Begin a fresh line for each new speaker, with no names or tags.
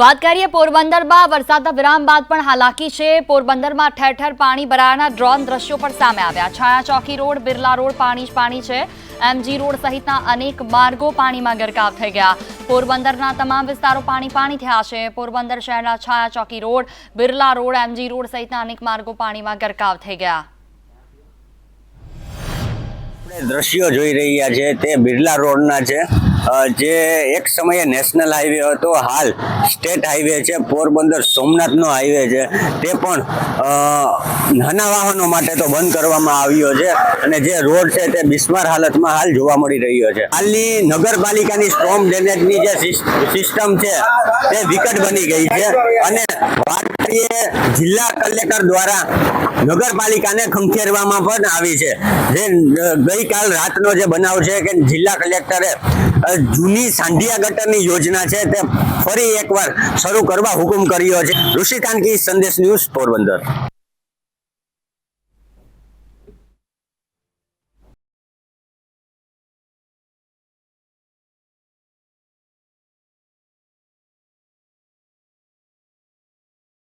વાત કરીએ પોરબંદરમાં, વરસાદના વિરામ બાદ પણ હાલાકી છે. પોરબંદરમાં ઠેર ઠેર પાણી ભરાયાના ડ્રોન દ્રશ્યો પણ સામે આવ્યા. છાયા ચોકી રોડ, બિરલા રોડ પાણી જ પાણી છે. એમજી રોડ સહિતના અનેક માર્ગો પાણીમાં ગરકાવ થઈ ગયા. પોરબંદરના તમામ વિસ્તારો પાણી પાણી થયા છે. પોરબંદર શહેરના Chhaya Chowki road, Birla road, MG road સહિતના અનેક માર્ગો પાણીમાં ગરકાવ થઈ ગયા.
દ્રશ્યો જોઈ રહ્યા છે તે બિરલા રોડના છે. જે એક સમયે નેશનલ હાઈવે હતો. હાલ સ્ટેટ હાઈવે છે. પોરબંદર સોમનાથનો હાઈવે છે. તે પણ નાના વાહનો માટે તો બંધ કરવામાં આવ્યો છે અને જે રોડ છે તે બિસ્માર હાલતમાં હાલ જોવા મળી રહ્યો છે. હાલની નગરપાલિકાની સ્ટ્રોમ ડ્રેનેજની જે સિસ- સિસ્ટમ છે તે વિકટ બની ગઈ છે અને વાત કરીએ જિલ્લા કલેક્ટર દ્વારા નગરપાલિકાને ખંખેરવામાં પણ આવી છે. જે ગઈકાલ રાતનો જે બનાવ છે કે જિલ્લા કલેક્ટરે જૂની સાંઢિયા ગટરની યોજના છે તે ફરી એકવાર શરૂ કરવા હુકમ કર્યો છે. ઋષિકાંત કી સંદેશ ન્યૂઝ પોરબંદર.